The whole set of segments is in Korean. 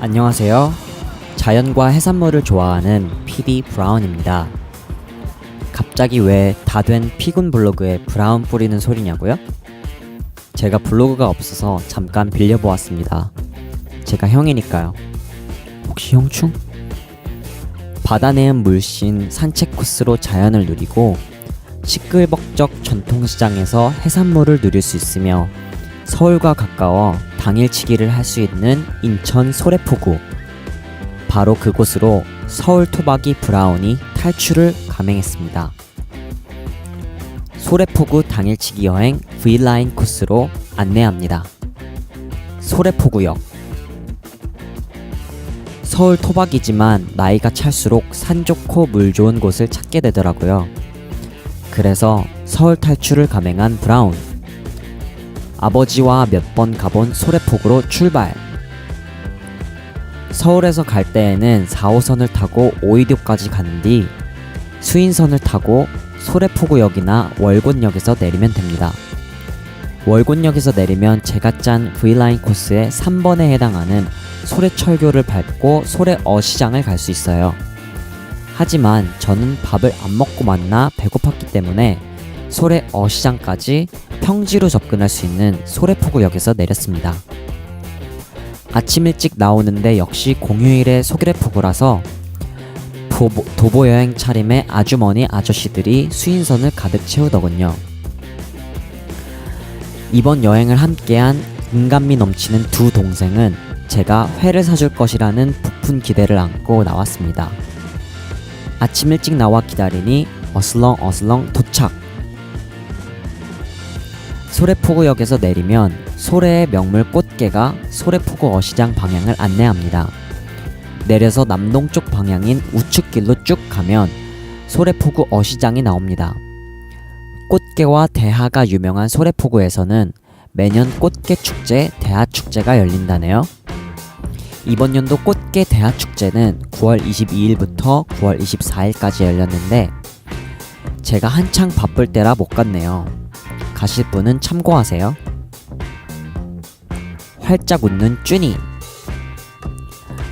안녕하세요. 자연과 해산물을 좋아하는 PD 브라운입니다. 갑자기 왜 다 된 피군 블로그에 브라운 뿌리는 소리냐고요? 제가 블로그가 없어서 잠깐 빌려보았습니다. 제가 형이니까요. 혹시 형충? 바다 내음 물씬 산책 코스로 자연을 누리고 시끌벅적 전통시장에서 해산물을 누릴 수 있으며 서울과 가까워 당일치기를 할 수 있는 인천 소래포구 바로 그곳으로 서울 토박이 브라운이 탈출을 감행했습니다. 소래포구 당일치기 여행 V라인 코스로 안내합니다. 소래포구역 서울 토박이지만 나이가 찰수록 산 좋고 물 좋은 곳을 찾게 되더라고요. 그래서 서울 탈출을 감행한 브라운. 아버지와 몇 번 가본 소래폭으로 출발. 서울에서 갈 때에는 4호선을 타고 오이도까지 가는 뒤 수인선을 타고 소래포구역이나 월곤역에서 내리면 됩니다. 월곤역에서 내리면 제가 짠 V라인 코스의 3번에 해당하는 소래철교를 밟고 소래어시장을 갈 수 있어요. 하지만 저는 밥을 안 먹고 만나 배고팠기 때문에 소래어시장까지 평지로 접근할 수 있는 소래포구역에서 내렸습니다. 아침 일찍 나오는데 역시 공휴일에 소래포구라서 도보, 여행 차림의 아주머니 아저씨들이 수인선을 가득 채우더군요. 이번 여행을 함께한 인간미 넘치는 두 동생은 제가 회를 사줄 것이라는 부푼 기대를 안고 나왔습니다. 아침 일찍 나와 기다리니 어슬렁 어슬렁 도착. 소래포구역에서 내리면 소래의 명물 꽃게가 소래포구 어시장 방향을 안내합니다. 내려서 남동쪽 방향인 우측길로 쭉 가면 소래포구 어시장이 나옵니다. 꽃게와 대하가 유명한 소래포구에서는 매년 꽃게 축제 대하 축제가 열린다네요. 이번 연도 꽃게 대하 축제는 9월 22일부터 9월 24일까지 열렸는데 제가 한창 바쁠 때라 못 갔네요. 가실 분은 참고하세요. 활짝 웃는 쭈니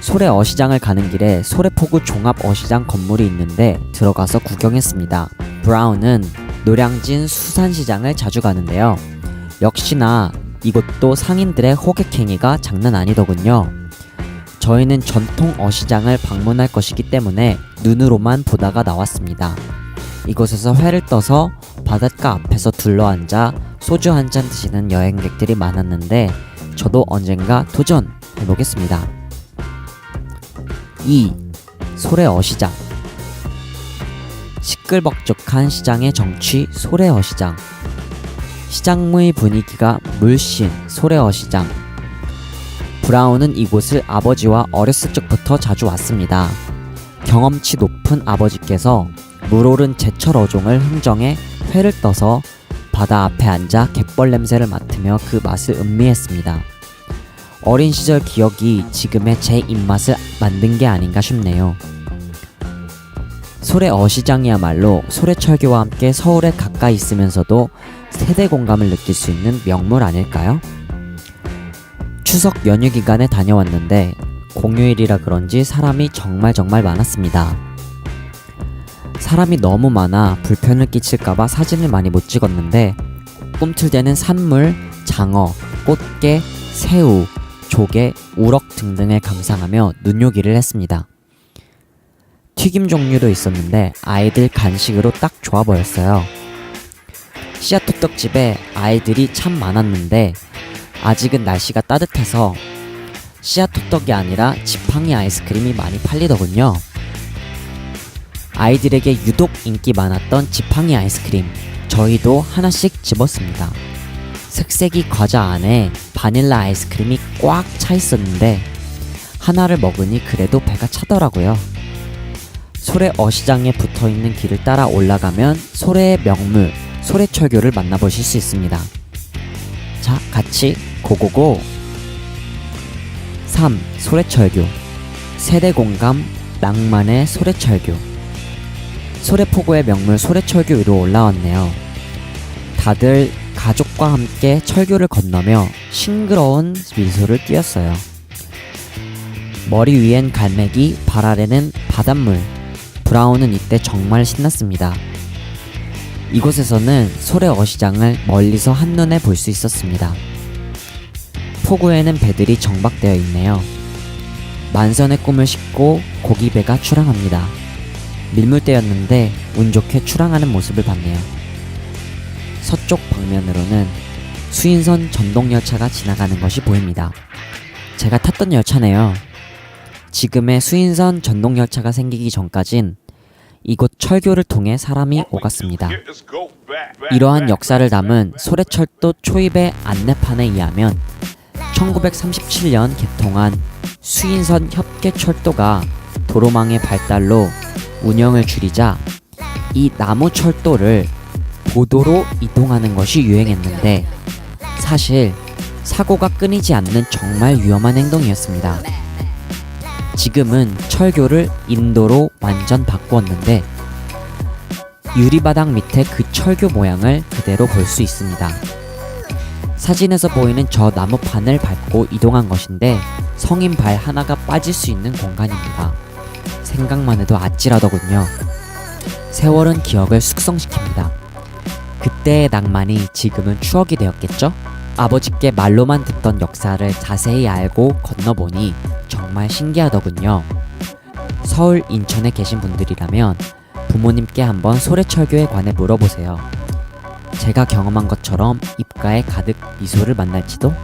소래 어시장을 가는 길에 소래포구 종합 어시장 건물이 있는데 들어가서 구경했습니다. 브라운은 노량진 수산시장을 자주 가는데요. 역시나 이곳도 상인들의 호객행위가 장난 아니더군요. 저희는 전통 어시장을 방문할 것이기 때문에 눈으로만 보다가 나왔습니다. 이곳에서 회를 떠서 바닷가 앞에서 둘러앉아 소주 한 잔 드시는 여행객들이 많았는데 저도 언젠가 도전해보겠습니다. 2. 소래 어시장 시끌벅적한 시장의 정취 소래 어시장 시장의 분위기가 물씬 소래 어시장 브라운은 이곳을 아버지와 어렸을 적부터 자주 왔습니다. 경험치 높은 아버지께서 물오른 제철 어종을 흥정해 회를 떠서 바다 앞에 앉아 갯벌 냄새를 맡으며 그 맛을 음미했습니다. 어린 시절 기억이 지금의 제 입맛을 만든 게 아닌가 싶네요. 소래 어시장이야말로 소래철교와 함께 서울에 가까이 있으면서도 세대 공감을 느낄 수 있는 명물 아닐까요? 추석 연휴 기간에 다녀왔는데 공휴일이라 그런지 사람이 정말 정말 많았습니다. 사람이 너무 많아 불편을 끼칠까봐 사진을 많이 못 찍었는데 꿈틀대는 산물, 장어, 꽃게, 새우, 조개, 우럭 등등을 감상하며 눈요기를 했습니다. 튀김 종류도 있었는데 아이들 간식으로 딱 좋아 보였어요. 씨앗 호떡집에 아이들이 참 많았는데 아직은 날씨가 따뜻해서 씨앗 호떡이 아니라 지팡이 아이스크림이 많이 팔리더군요. 아이들에게 유독 인기 많았던 지팡이 아이스크림 저희도 하나씩 집었습니다. 색색이 과자 안에 바닐라 아이스크림이 꽉 차 있었는데 하나를 먹으니 그래도 배가 차더라고요. 소래 어시장에 붙어 있는 길을 따라 올라가면 소래의 명물 소래철교를 만나보실 수 있습니다. 자, 같이 고고고! 3. 소래철교 세대 공감 낭만의 소래철교 소래포구의 명물 소래철교 위로 올라왔네요. 다들 가족과 함께 철교를 건너며 싱그러운 미소를 띄었어요. 머리 위엔 갈매기, 발 아래는 바닷물. 브라운은 이때 정말 신났습니다. 이곳에서는 소래 어시장을 멀리서 한눈에 볼 수 있었습니다. 포구에는 배들이 정박되어 있네요. 만선의 꿈을 싣고 고기배가 출항합니다. 밀물대였는데 운 좋게 출항하는 모습을 봤네요. 서쪽 방면으로는 수인선 전동열차가 지나가는 것이 보입니다. 제가 탔던 열차네요. 지금의 수인선 전동열차가 생기기 전까진 이곳 철교를 통해 사람이 오갔습니다. 이러한 역사를 담은 소래철도 초입의 안내판에 의하면 1937년 개통한 수인선 협계철도가 도로망의 발달로 운영을 줄이자 이 나무 철도를 보도로 이동하는 것이 유행했는데 사실 사고가 끊이지 않는 정말 위험한 행동이었습니다. 지금은 철교를 인도로 완전 바꾸었는데 유리바닥 밑에 그 철교 모양을 그대로 볼 수 있습니다. 사진에서 보이는 저 나무판을 밟고 이동한 것인데 성인 발 하나가 빠질 수 있는 공간입니다. 생각만 해도 아찔하더군요. 세월은 기억을 숙성시킵니다. 그때의 낭만이 지금은 추억이 되었겠죠? 아버지께 말로만 듣던 역사를 자세히 알고 건너보니 정말 신기하더군요. 서울, 인천에 계신 분들이라면 부모님께 한번 소래철교에 관해 물어보세요. 제가 경험한 것처럼 입가에 가득 미소를 만날지도?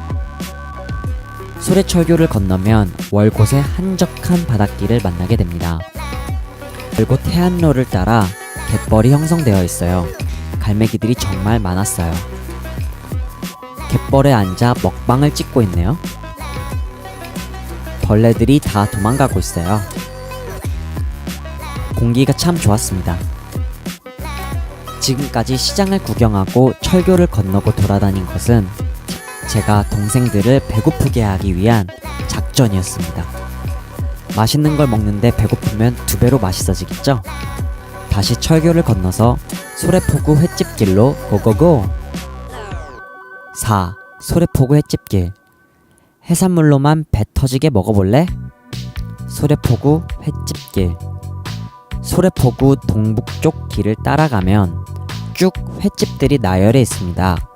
소래철교를 건너면 월곶의 한적한 바닷길을 만나게 됩니다. 월곶 해안로를 따라 갯벌이 형성되어 있어요. 갈매기들이 정말 많았어요. 갯벌에 앉아 먹방을 찍고 있네요. 벌레들이 다 도망가고 있어요. 공기가 참 좋았습니다. 지금까지 시장을 구경하고 철교를 건너고 돌아다닌 것은 제가 동생들을 배고프게 하기 위한 작전이었습니다. 맛있는 걸 먹는데 배고프면 두 배로 맛있어지겠죠? 다시 철교를 건너서 소래포구 횟집길로 고고고! 4. 소래포구 횟집길 해산물로만 배 터지게 먹어볼래? 소래포구 횟집길 소래포구 동북쪽 길을 따라가면 쭉 횟집들이 나열해 있습니다.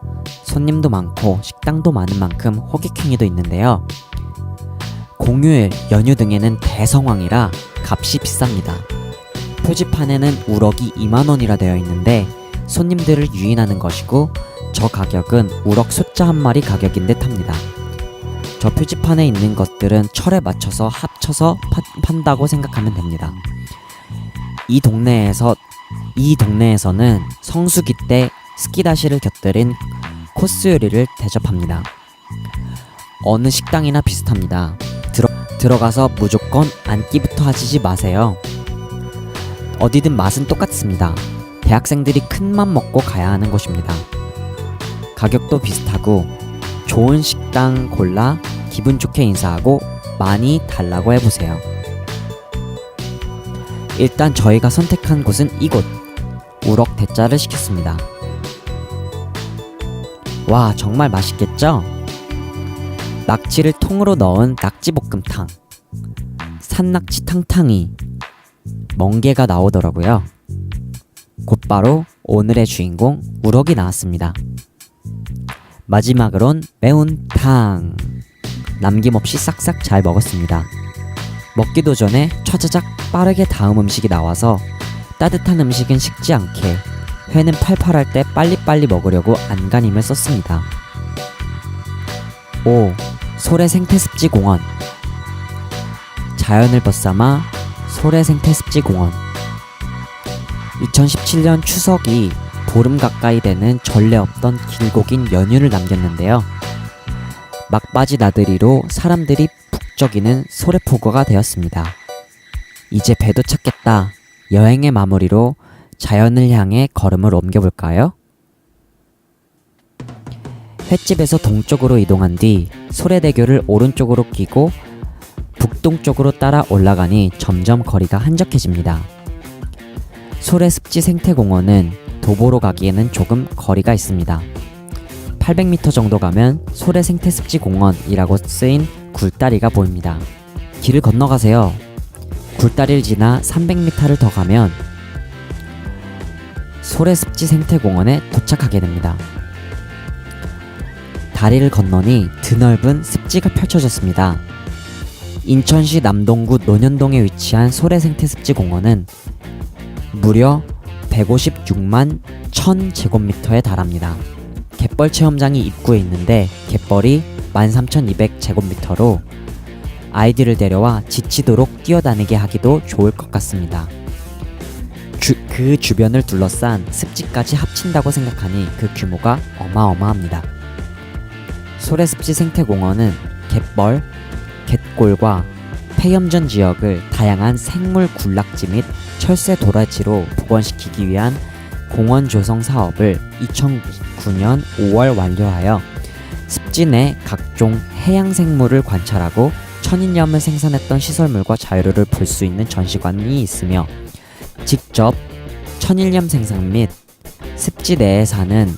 손님도 많고 식당도 많은 만큼 호객행위도 있는데요. 공휴일, 연휴 등에는 대성황이라 값이 비쌉니다. 표지판에는 우럭이 2만원이라 되어 있는데 손님들을 유인하는 것이고 저 가격은 우럭 숫자 한 마리 가격인 듯 합니다. 저 표지판에 있는 것들은 철에 맞춰서 합쳐서 파, 판다고 생각하면 됩니다. 이 동네에서 이 동네에서는 성수기 때 스키다시를 곁들인 코스 요리를 대접합니다. 어느 식당이나 비슷합니다. 들어, 들어가서 무조건 앉기부터 하시지 마세요. 어디든 맛은 똑같습니다. 대학생들이 큰 맘 먹고 가야 하는 곳입니다. 가격도 비슷하고 좋은 식당 골라 기분 좋게 인사하고 많이 달라고 해보세요. 일단 저희가 선택한 곳은 이곳 우럭 대짜를 시켰습니다. 와 정말 맛있겠죠? 낙지를 통으로 넣은 낙지볶음탕 산낙지 탕탕이 멍게가 나오더라고요. 곧바로 오늘의 주인공 우럭이 나왔습니다. 마지막으론 매운탕 남김없이 싹싹 잘 먹었습니다. 먹기도 전에 처자작 빠르게 다음 음식이 나와서 따뜻한 음식은 식지 않게 회는 팔팔할 때 빨리빨리 먹으려고 안간힘을 썼습니다. 5. 소래 생태습지 공원 자연을 벗삼아 소래 생태습지 공원 2017년 추석이 보름 가까이 되는 전례 없던 길고 긴 연휴를 남겼는데요. 막바지 나들이로 사람들이 북적이는 소래포구가 되었습니다. 이제 배도 찾겠다. 여행의 마무리로 자연을 향해 걸음을 옮겨볼까요? 횟집에서 동쪽으로 이동한 뒤 소래대교를 오른쪽으로 끼고 북동쪽으로 따라 올라가니 점점 거리가 한적해집니다. 소래습지 생태공원은 도보로 가기에는 조금 거리가 있습니다. 800m 정도 가면 소래 생태습지 공원이라고 쓰인 굴다리가 보입니다. 길을 건너가세요. 굴다리를 지나 300m를 더 가면 소래습지 생태공원에 도착하게 됩니다. 다리를 건너니 드넓은 습지가 펼쳐졌습니다. 인천시 남동구 논현동에 위치한 소래생태습지공원은 무려 156만 1000제곱미터에 달합니다. 갯벌 체험장이 입구에 있는데 갯벌이 13,200제곱미터로 아이들을 데려와 지치도록 뛰어다니게 하기도 좋을 것 같습니다. 주, 그 주변을 둘러싼 습지까지 합친다고 생각하니 그 규모가 어마어마합니다. 소래습지 생태공원은 갯벌, 갯골과 폐염전 지역을 다양한 생물 군락지 및 철새 도라지로 복원시키기 위한 공원 조성 사업을 2009년 5월 완료하여 습지 내 각종 해양 생물을 관찰하고 천인염을 생산했던 시설물과 자료를 볼 수 있는 전시관이 있으며 직접 천일염 생산 및 습지 내에 사는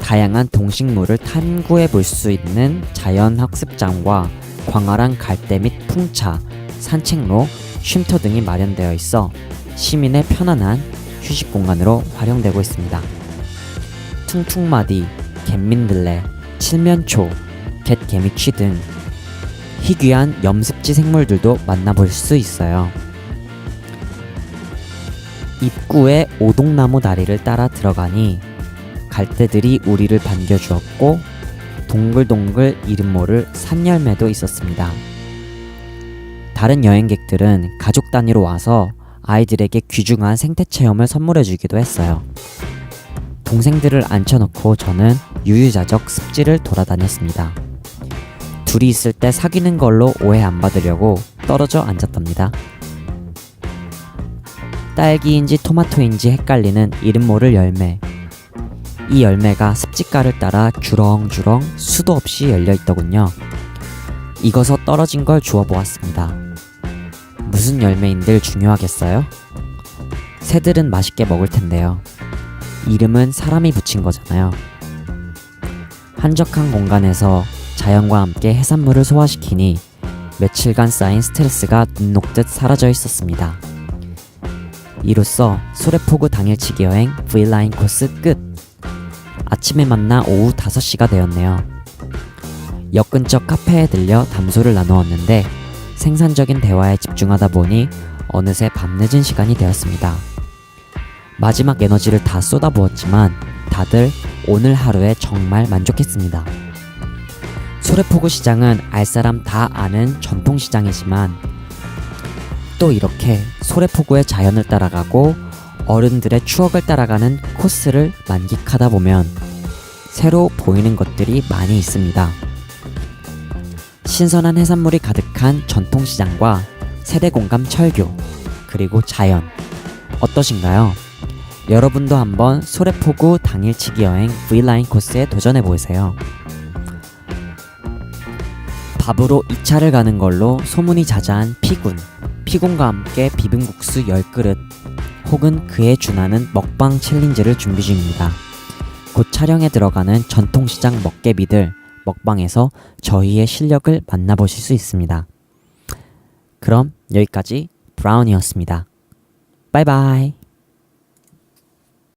다양한 동식물을 탐구해 볼 수 있는 자연학습장과 광활한 갈대 및 풍차, 산책로, 쉼터 등이 마련되어 있어 시민의 편안한 휴식 공간으로 활용되고 있습니다. 퉁퉁마디, 갯민들레, 칠면초, 갯개미취 등 희귀한 염습지 생물들도 만나볼 수 있어요. 입구에 오동나무 다리를 따라 들어가니 갈대들이 우리를 반겨주었고 동글동글 이름 모를 산열매도 있었습니다. 다른 여행객들은 가족 단위로 와서 아이들에게 귀중한 생태 체험을 선물해 주기도 했어요. 동생들을 앉혀놓고 저는 유유자적 습지를 돌아다녔습니다. 둘이 있을 때 사귀는 걸로 오해 안 받으려고 떨어져 앉았답니다. 딸기인지 토마토인지 헷갈리는 이름 모를 열매. 이 열매가 습지가를 따라 주렁주렁 수도 없이 열려 있더군요. 익어서 떨어진 걸 주워 보았습니다. 무슨 열매인들 중요하겠어요? 새들은 맛있게 먹을 텐데요. 이름은 사람이 붙인 거잖아요. 한적한 공간에서 자연과 함께 해산물을 소화시키니 며칠간 쌓인 스트레스가 눈 녹듯 사라져 있었습니다. 이로써 소래포구 당일치기 여행 V라인 코스 끝! 아침에 만나 오후 5시가 되었네요. 역 근처 카페에 들려 담소를 나누었는데 생산적인 대화에 집중하다 보니 어느새 밤늦은 시간이 되었습니다. 마지막 에너지를 다 쏟아부었지만 다들 오늘 하루에 정말 만족했습니다. 소래포구 시장은 알 사람 다 아는 전통시장이지만 또 이렇게 소래포구의 자연을 따라가고 어른들의 추억을 따라가는 코스를 만끽하다 보면 새로 보이는 것들이 많이 있습니다. 신선한 해산물이 가득한 전통시장과 세대공감 철교, 그리고 자연. 어떠신가요? 여러분도 한번 소래포구 당일치기 여행 V라인 코스에 도전해 보세요. 밥으로 2차를 가는 걸로 소문이 자자한 피군. 피군과 함께 비빔국수 10그릇 혹은 그에 준하는 먹방 챌린지를 준비 중입니다. 곧 촬영에 들어가는 전통시장 먹개비들 먹방에서 저희의 실력을 만나보실 수 있습니다. 그럼 여기까지 브라운이었습니다. 바이바이.